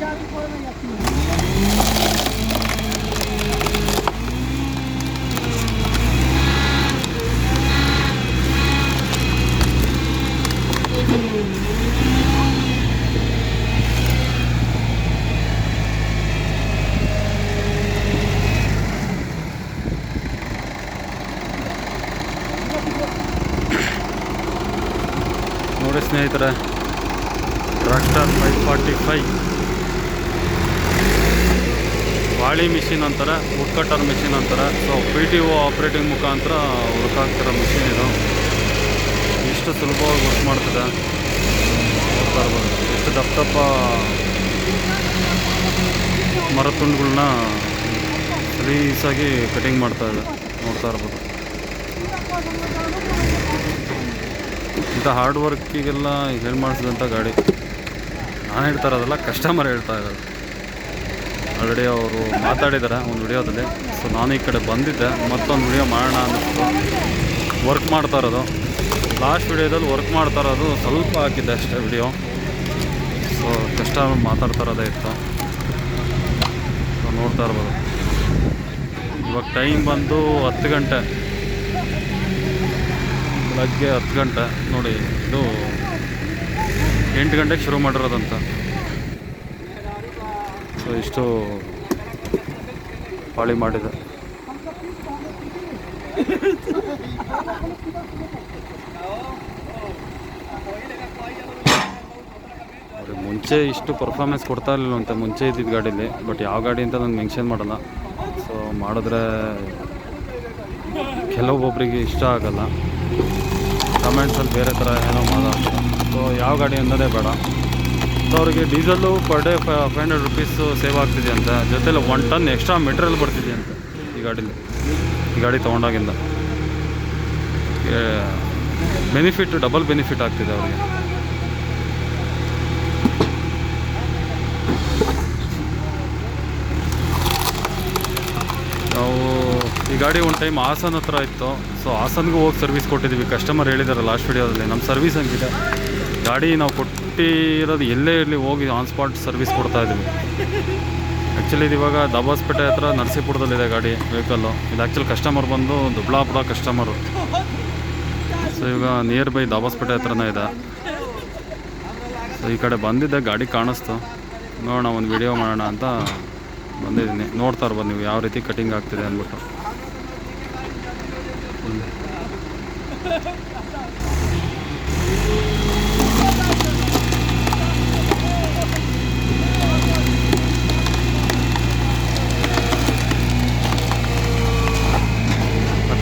चाबी खोल में जाती है ನೋಡಿ ಸ್ನೇಹಿತರೆ ಟ್ರ್ಯಾಕ್ಟರ್ ಫೈವ್ ಫಾರ್ಟಿ ಫೈವ್ ವಾಳಿ ಮಿಷಿನ್ ಅಂತಾರೆ ವುಡ್ ಕಟ್ಟರ್ ಮಿಷಿನ್ ಅಂತಾರೆ. So P T O operating ಮುಖಾಂತರ ವರ್ಕ್ ಆಗ್ತಿರೋ ಮಿಷಿನ್ ಇದು. ಎಷ್ಟು ಸುಲಭವಾಗಿ ವರ್ಕ್ ಮಾಡ್ತದೆ. ನೋಡ್ತಾ ಎಷ್ಟು ದಪ್ಪ ದಪ್ಪ ಮರ ತುಂಡುಗಳನ್ನ ಸಲೀಸಾಗಿ ಕಟಿಂಗ್ ಮಾಡ್ತಾ ಇದೆ. ನೋಡ್ತಾ ಇರ್ಬೋದು. ಇಂಥ ಹಾರ್ಡ್ ವರ್ಕಿಗೆಲ್ಲ ಹೇಳಿ ಮಾಡಿಸಿದಂಥ ಗಾಡಿ. ನಾನು ಹೇಳ್ತಾ ಇರೋದಲ್ಲ ಕಸ್ಟಮರ್ ಹೇಳ್ತಾ ಇರೋದು. ಆಲ್ರೆಡಿ ಅವರು ಮಾತಾಡಿದ್ದಾರೆ ಒಂದು ವಿಡಿಯೋದಲ್ಲಿ. ಸೊ ನಾನು ಈ ಕಡೆ ಬಂದಿದ್ದೆ. ಮತ್ತೊಂದು ವಿಡಿಯೋ ಮಾಡೋಣ ಅನ್ನಿಸ್ತು. ವರ್ಕ್ ಮಾಡ್ತಾ ಇರೋದು. ಲಾಸ್ಟ್ ವಿಡಿಯೋದಲ್ಲಿ ವರ್ಕ್ ಮಾಡ್ತಾ ಇರೋದು ಸ್ವಲ್ಪ ಹಾಕಿದ್ದೆ ಅಷ್ಟೇ ವಿಡಿಯೋ. ಸೊ ಕಷ್ಟ ಮಾತಾಡ್ತಾ ಇರೋದೇ ಇತ್ತು. ಸೊ ನೋಡ್ತಾ ಇರ್ಬೋದು. ಇವಾಗ ಟೈಮ್ ಬಂದು ಹತ್ತು ಗಂಟೆ. ಬೆಳಗ್ಗೆ ಹತ್ತು ಗಂಟೆ. ನೋಡಿ, ಇದು ಎಂಟು ಗಂಟೆಗೆ ಶುರು ಮಾಡಿರೋದಂತ. ಸೊ, ಇಷ್ಟು ಪಾಳಿ ಮಾಡಿದೆ. ಮುಂಚೆ ಇಷ್ಟು ಪರ್ಫಾರ್ಮೆನ್ಸ್ ಕೊಡ್ತಾ ಇರಲಿಲ್ಲ ಅಂತ, ಮುಂಚೆ ಇದ್ದಿದ್ದು ಗಾಡೀಲಿ ಬಟ್ ಯಾವ ಗಾಡಿ ಅಂತ ನಾನು ಮೆನ್ಷನ್ ಮಾಡಲ್ಲ. ಸೊ ಮಾಡಿದ್ರೆ ಕೆಲವೊಬ್ಬರಿಗೆ ಇಷ್ಟ ಆಗಲ್ಲ. ಕಮೆಂಟ್ಸಲ್ಲಿ ಬೇರೆ ಥರ ಏನೋ ಮಾತಾಡ್ತಾರೆ ಸೊ ಯಾವ ಗಾಡಿ ಅನ್ನೋದೇ ಬೇಡ. ಸೊ ಅವರಿಗೆ diesel per day five hundred rupees save ಆಗ್ತಿದೆ ಅಂತ. ಜೊತೆಲಿ ಒನ್ ಟನ್ ಎಕ್ಸ್ಟ್ರಾ ಮೆಟೀರಿಯಲ್ ಬರ್ತಿದೆ ಅಂತ ಈ ಗಾಡೀಲಿ. ಈ ಗಾಡಿ ತೊಗೊಂಡಾಗಿಂದ. ಬೆನಿಫಿಟ್ ಡಬಲ್ ಬೆನಿಫಿಟ್ ಆಗ್ತಿದೆ ಅವರಿಗೆ. ನಾವು ಈ ಗಾಡಿ ಒಂದು ಟೈಮ್ ಹಾಸನ್ ಹತ್ರ ಇತ್ತು. ಸೊ ಹಾಸನ್ಗೂ ಹೋಗಿ ಸರ್ವಿಸ್ ಕೊಟ್ಟಿದ್ದೀವಿ ಕಸ್ಟಮರ್ ಹೇಳಿದ್ದಾರೆ ಲಾಸ್ಟ್ ವಿಡಿಯೋದಲ್ಲಿ ನಮ್ಮ ಸರ್ವಿಸ್ ಹಂಗಿದೆ. ಗಾಡಿ ನಾವು ಕೊಟ್ಟಿರೋದು ಎಲ್ಲೇ ಇರಲಿ ಹೋಗಿ ಆನ್ ಸ್ಪಾಟ್ ಸರ್ವಿಸ್ ಕೊಡ್ತಾ ಇದ್ದೀವಿ ಆ್ಯಕ್ಚುಲಿ ಇದು ಇವಾಗ ದಬಾಸ್ಪೇಟೆ ಹತ್ರ ನರಸೀಪುರದಲ್ಲಿದೆ ಗಾಡಿ ವೆಹಿಕಲ್ಲು ಇದು ಆ್ಯಕ್ಚುಲಿ ಕಸ್ಟಮರ್ ಬಂದು ದುಬ್ಳಾಪುರ ಕಸ್ಟಮರು ಸೊ ಇವಾಗ ನಿಯರ್ ಬೈ ದಾಬಾಸ್ಪೇಟೆ ಹತ್ರನೇ ಇದೆ. ಸೊ ಈ ಕಡೆ ಬಂದಿದ್ದೆ, ಗಾಡಿ ಕಾಣಿಸ್ತು. ನೋಡೋಣ, ಒಂದು ವಿಡಿಯೋ ಮಾಡೋಣ ಅಂತ ಬಂದಿದ್ದೀನಿ. ನೋಡ್ತಾ ಇರ್ಬೋದು ನೀವು ಯಾವ ರೀತಿ ಕಟಿಂಗ್ ಆಗ್ತಿದೆ ಅಂದ್ಬಿಟ್ಟು.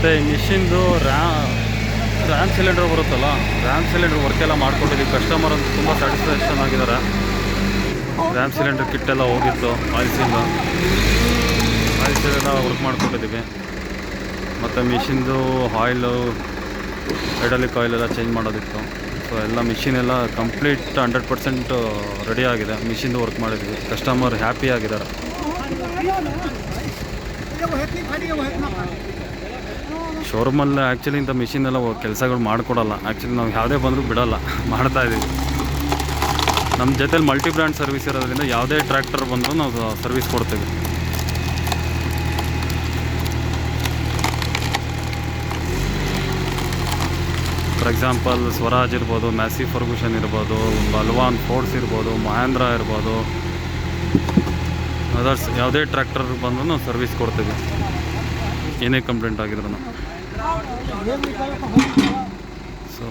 ಮತ್ತು ಈ ಮಿಷಿನ್ದು ರ್ಯಾ ರ್ಯಾಮ್ ಸಿಲಿಂಡರ್ ಬರುತ್ತಲ್ಲ ರ್ಯಾಮ್ ಸಿಲಿಂಡರ್ ವರ್ಕ್ ಎಲ್ಲ ಮಾಡ್ಕೊಂಡಿದ್ದೀವಿ ಕಸ್ಟಮರ್ ಅಂತ ತುಂಬ ಸ್ಯಾಟಿಸ್ಫ್ಯಾಕ್ಷನ್ ಆಗಿದ್ದಾರೆ. ರ್ಯಾಮ್ ಸಿಲಿಂಡರ್ ಕಿಟ್ ಎಲ್ಲ ಹೋಗಿತ್ತು ಆಯಿಲ್ ಸೀಲ್ ಆಯಿಲ್ ಸೀಲ್ ಎಲ್ಲ ವರ್ಕ್ ಮಾಡ್ಕೊಂಡಿದ್ದೀವಿ ಮತ್ತು ಮಿಷಿನ್ದು ಆಯಿಲು ಹೈಡಲಿಕ್ ಆಯಿಲ್ ಎಲ್ಲ ಚೇಂಜ್ ಮಾಡೋದಿತ್ತು. ಸೊ ಎಲ್ಲ ಮಿಷಿನ್ ಎಲ್ಲ ಕಂಪ್ಲೀಟ್ ಹಂಡ್ರೆಡ್ ಪರ್ಸೆಂಟ್ ರೆಡಿ ಆಗಿದೆ. ಮಿಷಿನ್ದು ವರ್ಕ್ ಮಾಡಿದ್ವಿ. ಕಸ್ಟಮರ್ ಹ್ಯಾಪಿ ಆಗಿದ್ದಾರೆ. ಶೋರೂಮಲ್ಲಿ ಆ್ಯಕ್ಚುಲಿ ಇಂಥ ಮಿಷಿನ್ ಎಲ್ಲ ಕೆಲಸಗಳು ಮಾಡಿಕೊಡಲ್ಲ. ಆ್ಯಕ್ಚುಲಿ ನಾವು ಯಾವುದೇ ಬಂದರೂ ಬಿಡಲ್ಲ. ಮಾಡ್ತಾ ಇದ್ದೀವಿ ನಮ್ಮ ಜೊತೆಲಿ ಮಲ್ಟಿ ಬ್ರ್ಯಾಂಡ್ ಸರ್ವಿಸ್ ಇರೋದ್ರಿಂದ ಯಾವುದೇ ಟ್ರ್ಯಾಕ್ಟರ್ ಬಂದರೂ ನಾವು ಸರ್ವಿಸ್ ಕೊಡ್ತೀವಿ. ಫಾರ್ ಎಕ್ಸಾಂಪಲ್ ಸ್ವರಾಜ್ ಇರ್ಬೋದು ಮ್ಯಾಸಿ ಫರ್ಗೂಷನ್ ಇರ್ಬೋದು ಬಲ್ವಾನ್ ಫೋರ್ಸ್ ಇರ್ಬೋದು ಮಹೇಂದ್ರ ಇರ್ಬೋದು. ಅದರ್ಸ್ ಯಾವುದೇ ಟ್ರ್ಯಾಕ್ಟರ್ ಬಂದರೂ ನಾವು ಸರ್ವಿಸ್ ಕೊಡ್ತೀವಿ. ಏನೇ ಕಂಪ್ಲೇಂಟ್ ಆಗಿದ್ರು. ಸೊ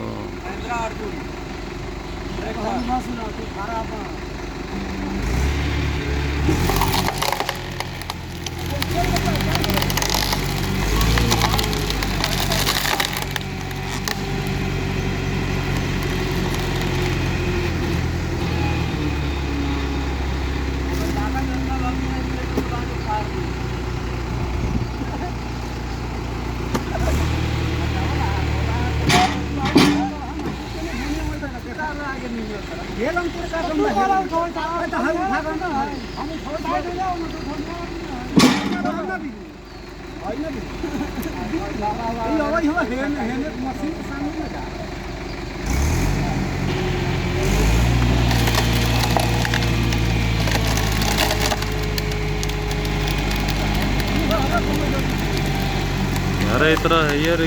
ಯಾರೇ ಈ ಥರ ಹೈಯರ್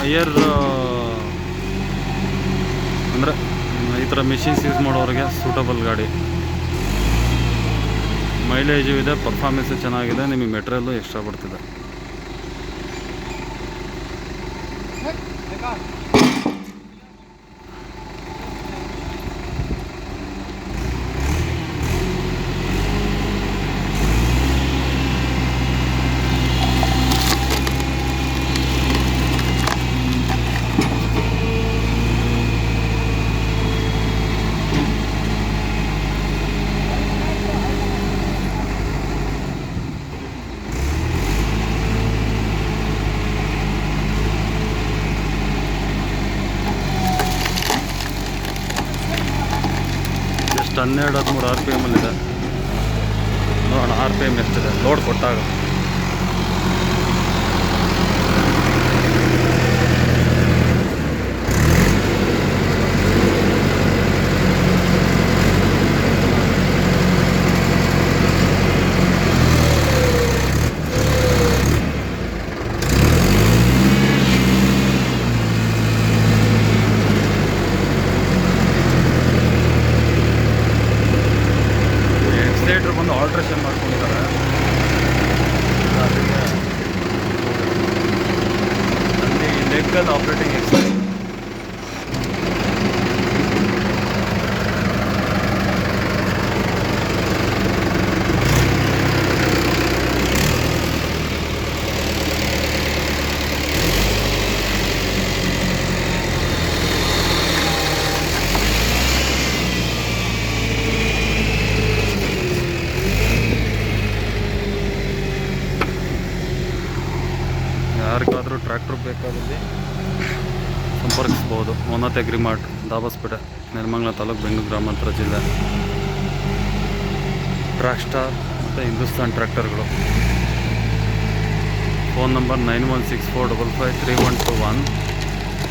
ಹೈಯರ್ ಅಂದರೆ ಈ ಥರ ಮಿಷಿನ್ಸ್ ಯೂಸ್ ಮಾಡೋರಿಗೆ ಸೂಟಬಲ್ ಗಾಡಿ. ಮೈಲೇಜು ಇದೆ ಪರ್ಫಾರ್ಮೆನ್ಸು ಚೆನ್ನಾಗಿದೆ, ನಿಮಗೆ ಮೆಟೀರಿಯಲ್ಲು ಎಕ್ಸ್ಟ್ರಾ ಬರ್ತಿದೆ. ಹನ್ನೆರಡು ಹದಿಮೂರು ಆರ್ ಪಿ ಇದೆ ನೋಡೋಣ ಆರ್ ಪಿ ಎಂ ಎಷ್ಟಿದೆ. ಲೋಡ್ ಕೊಟ್ಟಾಗ. ಲೆಕ್ಕಲ್ಲಿ operating ಸಂಪರ್ಕಿಸ್ಬೋದು agri Agri Mart Dabaspete, Nelamangala ತಾಲೂಕು ಬೆಂಗಳೂರು ಗ್ರಾಮಾಂತರ ಜಿಲ್ಲೆ. ಟ್ರ್ಯಾಕ್ ಸ್ಟಾರ್ ಮತ್ತು ಹಿಂದೂಸ್ತಾನ್ ಟ್ರ್ಯಾಕ್ಟರ್ಗಳು. Phone number nine one six four double five three one two one,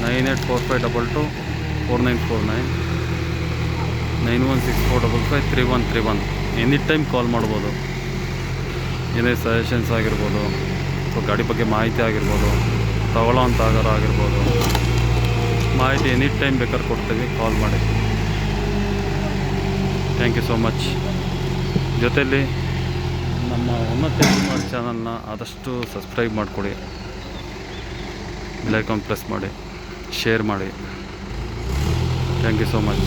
nine eight four five double two four nine four nine nine one six four double five three one three one. Any time call ಮಾಡ್ಬೋದು. ಏನೇ suggestions ಆಗಿರ್ಬೋದು so ಗಾಡಿ ಬಗ್ಗೆ ಮಾಹಿತಿ ಆಗಿರ್ಬೋದು, ತಗೊಳ್ಳೋ ಅಂತ ಆಗಾರ ಆಗಿರ್ಬೋದು. ಮಾಹಿತಿ ಎನಿ ಟೈಮ್ ಬೇಕಾದ್ರೆ ಕೊಡ್ತೀವಿ ಕಾಲ್ ಮಾಡಿ. ಥ್ಯಾಂಕ್ ಯು ಸೋ ಮಚ್ ಜೊತೆಯಲ್ಲಿ ನಮ್ಮ ಉನ್ನತ ಮಾಡಿ ಚಾನಲ್ನ ಆದಷ್ಟು ಸಬ್ಸ್ಕ್ರೈಬ್ ಮಾಡಿಕೊಡಿ. ಬೆಲೈಕಾನ್ ಪ್ರೆಸ್ ಮಾಡಿ ಶೇರ್ ಮಾಡಿ. Thank you so much